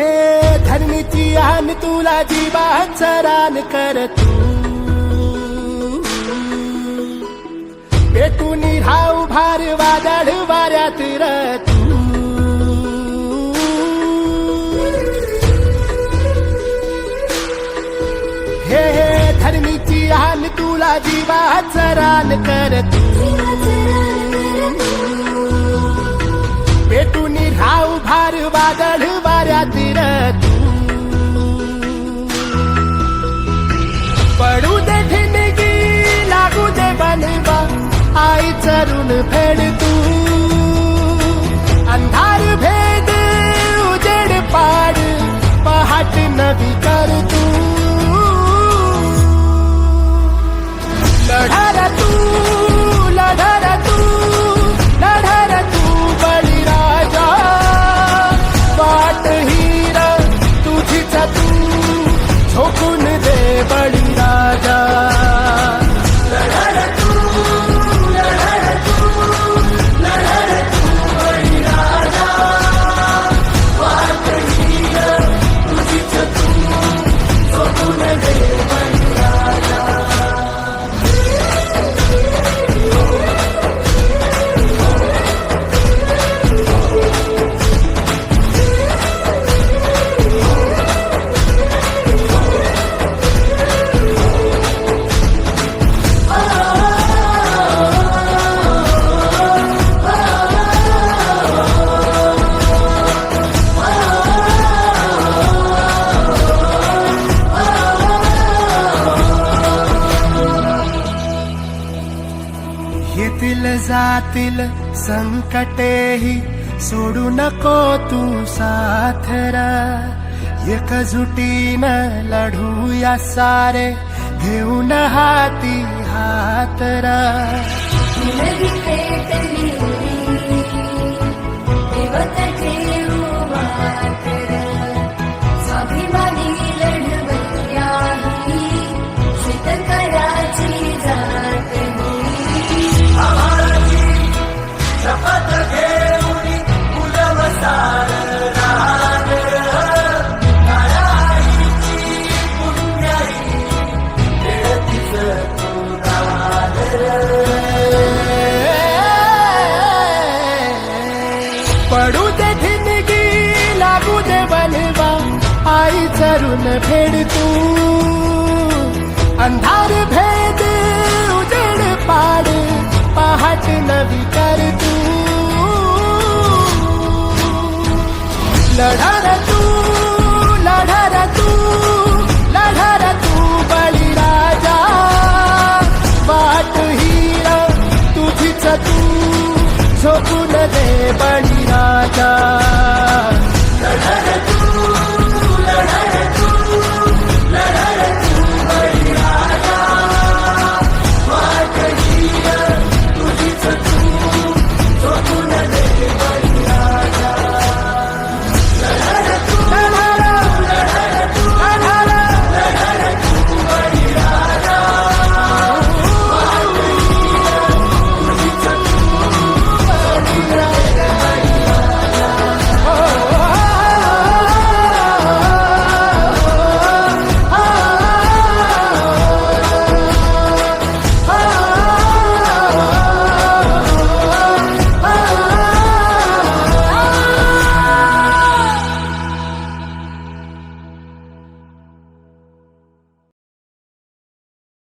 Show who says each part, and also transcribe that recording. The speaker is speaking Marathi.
Speaker 1: हे धरणीची आन तुला जीवाच रान कर तू। पेटून राहू भार वादळ वाऱ्यात र हे हे धरणीची आन तुला जीवाच रान कर तू। पेटून राहू भार वादळ आई चरून येतील जातील संकटेही सोडू नको तू साथरा एकजुटीनं लढूया सारे घेऊन हाती हातरा
Speaker 2: नदी
Speaker 1: पडू दे धिनगी लागू दे बनवा आई चरून फेड तू. अंधार भेद उजेड पाड पहाट नवी कर तू. लढार तू लढार तू लढार तू बळीराजा. वाट हिरा तुझीच तू. झोपून दे बळीराजा.